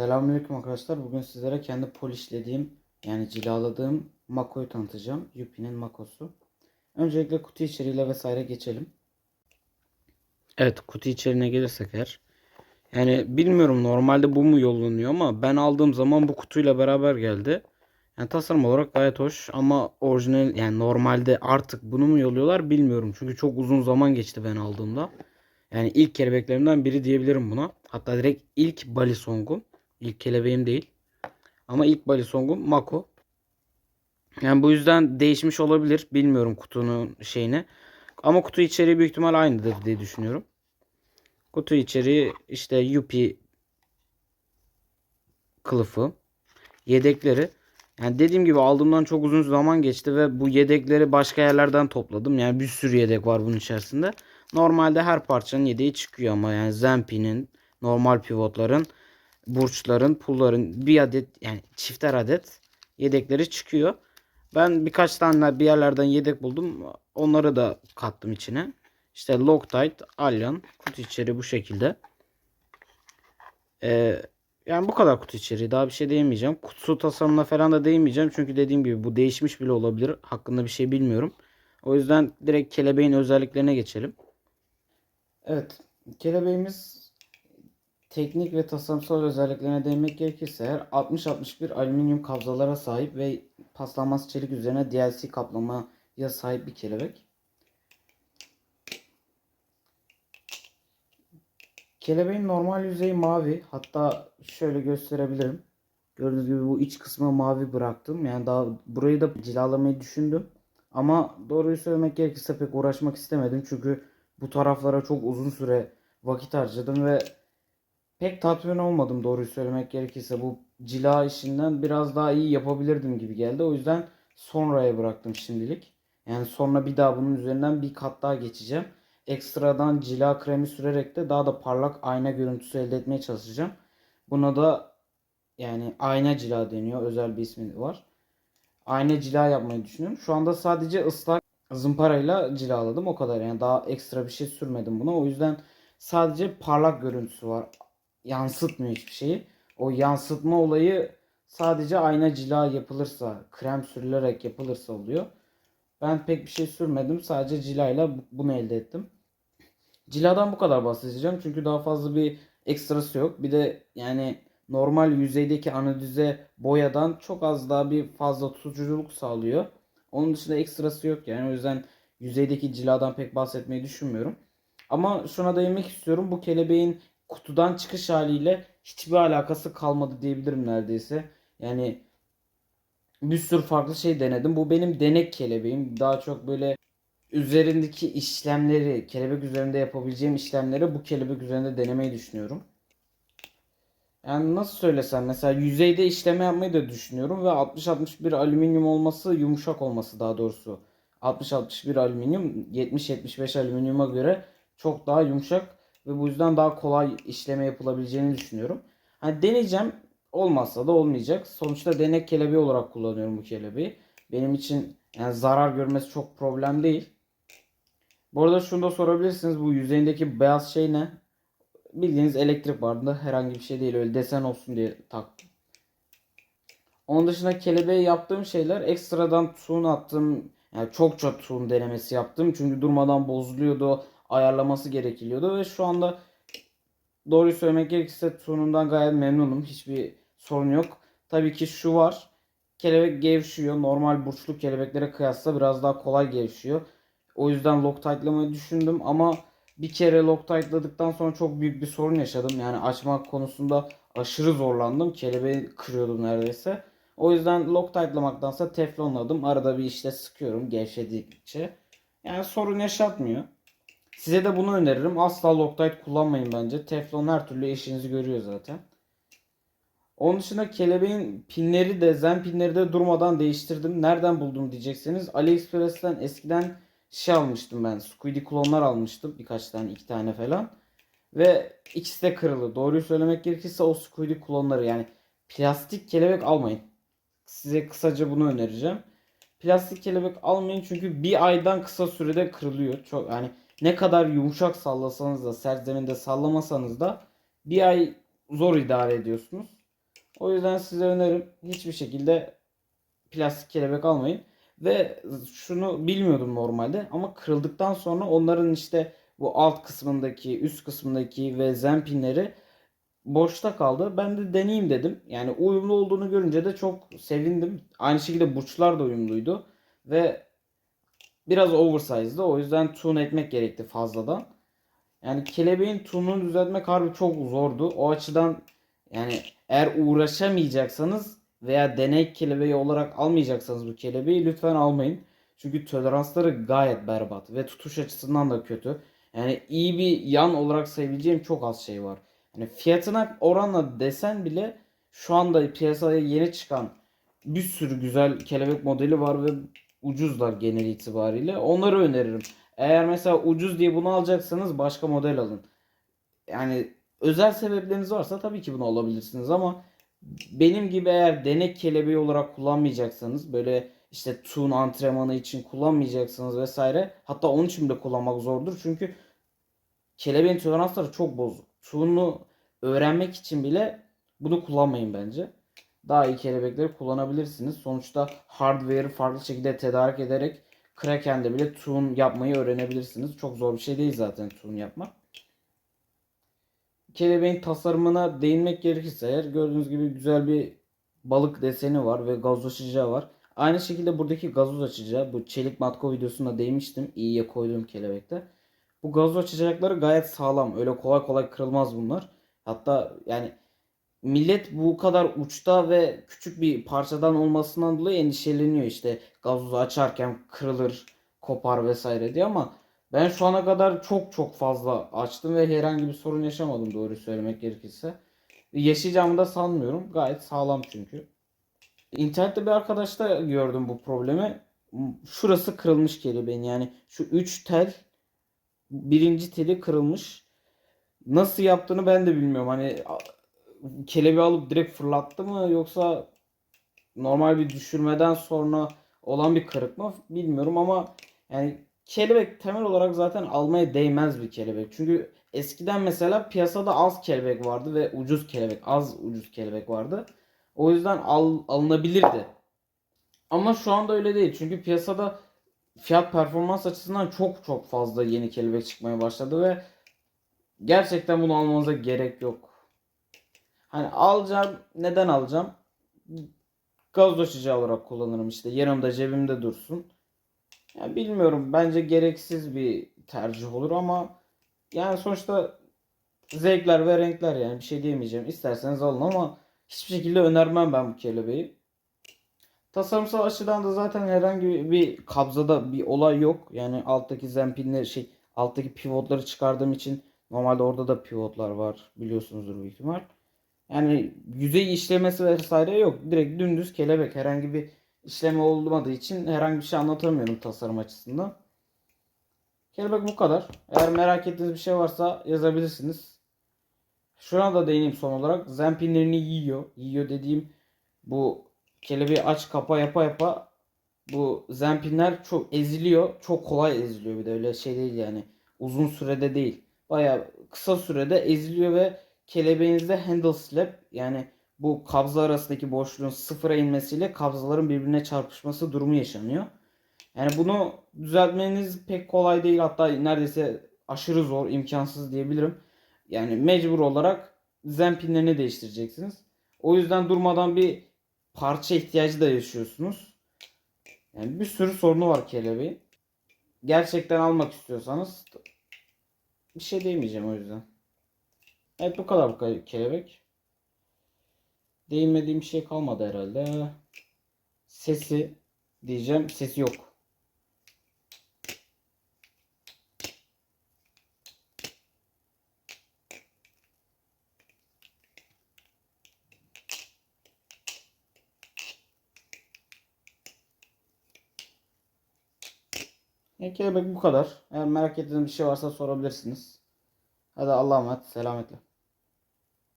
Selamünaleyküm arkadaşlar. Bugün sizlere kendi polişlediğim yani cilaladığım Mako'yu tanıtacağım. Yupi'nin Mako'su. Öncelikle kutu içeriğiyle vesaire geçelim. Evet kutu içeriğine gelirsek eğer. Yani bilmiyorum normalde bu mu yollanıyor ama ben aldığım zaman bu kutuyla beraber geldi. Yani tasarım olarak gayet hoş ama orijinal yani normalde artık bunu mu yolluyorlar bilmiyorum. Çünkü çok uzun zaman geçti ben aldığımda. Yani ilk kelebeklerimden biri diyebilirim buna. Hatta direkt ilk balisongum. İlk kelebeğim değil. Ama ilk balisongum Mako. Yani bu yüzden değişmiş olabilir. Bilmiyorum kutunun şeyini. Ama kutu içeriği büyük ihtimal aynıdır diye düşünüyorum. Kutu içeriği işte Yupi kılıfı. Yedekleri. Yani dediğim gibi aldığımdan çok uzun zaman geçti ve bu yedekleri başka yerlerden topladım. Yani bir sürü yedek var bunun içerisinde. Normalde her parçanın yedeği çıkıyor ama yani Zempi'nin, normal pivotların, burçların, pulların bir adet yani çifter adet yedekleri çıkıyor. Ben birkaç tane bir yerlerden yedek buldum. Onları da kattım içine. İşte Loctite, Alyan, kutu içeriği bu şekilde. Ee, yani bu kadar kutu içeriği. Daha bir şey diyemeyeceğim. Kutusu tasarımına falan da değinmeyeceğim. Çünkü dediğim gibi bu değişmiş bile olabilir. Hakkında bir şey bilmiyorum. O yüzden direkt kelebeğin özelliklerine geçelim. Evet. Kelebeğimiz teknik ve tasarımsal özelliklerine değinmek gerekirse eğer 60-61 alüminyum kabzalara sahip ve paslanmaz çelik üzerine DLC kaplamaya sahip bir kelebek. Kelebeğin normal yüzeyi mavi. Hatta şöyle gösterebilirim. Gördüğünüz gibi bu iç kısmı mavi bıraktım. Yani daha burayı da cilalamayı düşündüm. Ama doğruyu söylemek gerekirse pek uğraşmak istemedim. Çünkü bu taraflara çok uzun süre vakit harcadım ve pek tatmin olmadım doğruyu söylemek gerekirse. Bu cila işinden biraz daha iyi yapabilirdim gibi geldi. O yüzden sonraya bıraktım şimdilik. Yani sonra bir daha bunun üzerinden bir kat daha geçeceğim. Ekstradan cila kremi sürerek de daha da parlak ayna görüntüsü elde etmeye çalışacağım. Buna da yani ayna cila deniyor. Özel bir ismi var. Ayna cila yapmayı düşünüyorum. Şu anda sadece ıslak zımparayla cilaladım. O kadar yani daha ekstra bir şey sürmedim buna. O yüzden sadece parlak görüntüsü var. Yansıtmıyor hiçbir şeyi. O yansıtma olayı sadece ayna cila yapılırsa, krem sürülerek yapılırsa oluyor. Ben pek bir şey sürmedim. Sadece cilayla bu- bunu elde ettim. Ciladan bu kadar bahsedeceğim. Çünkü daha fazla bir ekstrası yok. Bir de yani normal yüzeydeki anodize boyadan çok az daha bir fazla tutuculuk sağlıyor. Onun dışında ekstrası yok yani. O yüzden yüzeydeki ciladan pek bahsetmeyi düşünmüyorum. Ama şuna değinmek istiyorum. Bu kelebeğin kutudan çıkış haliyle hiçbir alakası kalmadı diyebilirim neredeyse. Yani bir sürü farklı şey denedim. Bu benim denek kelebeğim. Daha çok böyle üzerindeki işlemleri, kelebek üzerinde yapabileceğim işlemleri bu kelebek üzerinde denemeyi düşünüyorum. Yani nasıl söylesem mesela yüzeyde işleme yapmayı da düşünüyorum ve 60-61 alüminyum olması yumuşak olması daha doğrusu. 60-61 alüminyum 70-75 alüminyuma göre çok daha yumuşak ve bu yüzden daha kolay işleme yapılabileceğini düşünüyorum. Hani deneyeceğim olmazsa da olmayacak. Sonuçta denek kelebeği olarak kullanıyorum bu kelebeği. Benim için yani zarar görmesi çok problem değil. Bu arada şunu da sorabilirsiniz. Bu yüzeyindeki beyaz şey ne? Bildiğiniz elektrik vardı. Herhangi bir şey değil. Öyle desen olsun diye taktım. Onun dışında kelebeğe yaptığım şeyler ekstradan tune attım. Yani çokça tune denemesi yaptım. Çünkü durmadan bozuluyordu. Ayarlaması gerekiliyordu ve şu anda doğruyu söylemek gerekirse tune'undan gayet memnunum. Hiçbir sorun yok. Tabii ki şu var. Kelebek gevşiyor. Normal burçlu kelebeklere kıyasla biraz daha kolay gevşiyor. O yüzden Loctite'lamayı düşündüm ama bir kere Loctite'ladıktan sonra çok büyük bir sorun yaşadım. Yani açmak konusunda aşırı zorlandım. Kelebeği kırıyordum neredeyse. O yüzden Loctite'lamaktansa teflonladım. Arada bir işte sıkıyorum gevşedikçe. Yani sorun yaşatmıyor. Size de bunu öneririm. Asla Loctite kullanmayın bence. Teflon her türlü işinizi görüyor zaten. Onun dışında kelebeğin pinleri de zen pinleri de durmadan değiştirdim. Nereden buldum diyeceksiniz. AliExpress'ten eskiden şey almıştım ben. Squiddy klonlar almıştım. Birkaç tane, iki tane falan. Ve ikisi de kırıldı. Doğruyu söylemek gerekirse o Squiddy klonları yani plastik kelebek almayın. Size kısaca bunu önereceğim. Plastik kelebek almayın çünkü bir aydan kısa sürede kırılıyor. Çok yani ne kadar yumuşak sallasanız da sert zeminde sallamasanız da bir ay zor idare ediyorsunuz. O yüzden size önerim hiçbir şekilde plastik kelebek almayın. Ve şunu bilmiyordum normalde ama kırıldıktan sonra onların işte bu alt kısmındaki, üst kısmındaki ve zenpinleri boşta kaldı. Ben de deneyeyim dedim. Yani uyumlu olduğunu görünce de çok sevindim. Aynı şekilde burçlar da uyumluydu. Ve biraz oversize'dı. O yüzden tune etmek gerekti fazladan. Yani kelebeğin tununu düzeltmek harbi çok zordu. O açıdan yani eğer uğraşamayacaksanız veya deney kelebeği olarak almayacaksanız bu kelebeği lütfen almayın. Çünkü toleransları gayet berbat ve tutuş açısından da kötü. Yani iyi bir yan olarak sayabileceğim çok az şey var. Yani fiyatına oranla desen bile şu anda piyasaya yeni çıkan bir sürü güzel kelebek modeli var ve ucuzlar genel itibariyle. Onları öneririm. Eğer mesela ucuz diye bunu alacaksanız başka model alın. Yani özel sebepleriniz varsa tabii ki bunu alabilirsiniz ama benim gibi eğer denek kelebeği olarak kullanmayacaksanız böyle işte tun antrenmanı için kullanmayacaksanız vesaire hatta onun için de kullanmak zordur çünkü kelebeğin toleransları çok bozuk. Tun'u öğrenmek için bile bunu kullanmayın bence. Daha iyi kelebekleri kullanabilirsiniz. Sonuçta hardware'ı farklı şekilde tedarik ederek Kraken'de bile tune yapmayı öğrenebilirsiniz. Çok zor bir şey değil zaten tune yapmak. Kelebeğin tasarımına değinmek gerekirse eğer gördüğünüz gibi güzel bir balık deseni var ve gazoz açacağı var. Aynı şekilde buradaki gazoz açacağı bu çelik matko videosunda değmiştim. İyiye koyduğum kelebekte. Bu gazoz açacakları gayet sağlam. Öyle kolay kolay kırılmaz bunlar. Hatta yani millet bu kadar uçta ve küçük bir parçadan olmasından dolayı endişeleniyor işte gazozu açarken kırılır, kopar vesaire diye ama ben şu ana kadar çok çok fazla açtım ve herhangi bir sorun yaşamadım doğru söylemek gerekirse. Yaşayacağımı da sanmıyorum. Gayet sağlam çünkü. İnternette bir arkadaşta gördüm bu problemi. Şurası kırılmış kelebeğin yani şu 3 tel birinci teli kırılmış. Nasıl yaptığını ben de bilmiyorum. Hani kelebeği alıp direkt fırlattı mı yoksa normal bir düşürmeden sonra olan bir kırık mı bilmiyorum ama yani kelebek temel olarak zaten almaya değmez bir kelebek. Çünkü eskiden mesela piyasada az kelebek vardı ve ucuz kelebek, az ucuz kelebek vardı. O yüzden al, alınabilirdi. Ama şu anda öyle değil. Çünkü piyasada fiyat performans açısından çok çok fazla yeni kelebek çıkmaya başladı ve gerçekten bunu almanıza gerek yok. Hani alacağım. Neden alacağım? Gaz açıcı olarak kullanırım işte. Yanımda cebimde dursun. Yani bilmiyorum. Bence gereksiz bir tercih olur ama yani sonuçta zevkler ve renkler yani bir şey diyemeyeceğim. İsterseniz alın ama hiçbir şekilde önermem ben bu kelebeği. Tasarımsal açıdan da zaten herhangi bir kabzada bir olay yok. Yani alttaki zempinleri şey alttaki pivotları çıkardığım için normalde orada da pivotlar var biliyorsunuzdur büyük ihtimal. Yani yüzey işlemesi vesaire yok. Direkt dümdüz kelebek. Herhangi bir işleme olmadığı için herhangi bir şey anlatamıyorum tasarım açısından. Kelebek bu kadar. Eğer merak ettiğiniz bir şey varsa yazabilirsiniz. Şuna da değineyim son olarak. Zenpinlerini yiyor. Yiyor dediğim bu kelebeği aç kapa yapa yapa bu zenpinler çok eziliyor. Çok kolay eziliyor bir de öyle şey değil yani. Uzun sürede değil. Baya kısa sürede eziliyor ve kelebeğinizde handle slap yani bu kabza arasındaki boşluğun sıfıra inmesiyle kabzaların birbirine çarpışması durumu yaşanıyor. Yani bunu düzeltmeniz pek kolay değil hatta neredeyse aşırı zor, imkansız diyebilirim. Yani mecbur olarak zen pinlerini değiştireceksiniz. O yüzden durmadan bir parça ihtiyacı da yaşıyorsunuz. Yani bir sürü sorunu var kelebeğin. Gerçekten almak istiyorsanız bir şey demeyeceğim o yüzden. Evet bu kadar bu kelebek. Değinmediğim şey kalmadı herhalde. Sesi diyeceğim. Sesi yok. E, kelebek bu kadar. Eğer merak ettiğiniz bir şey varsa sorabilirsiniz. Hadi Allah'a emanet. Selametle.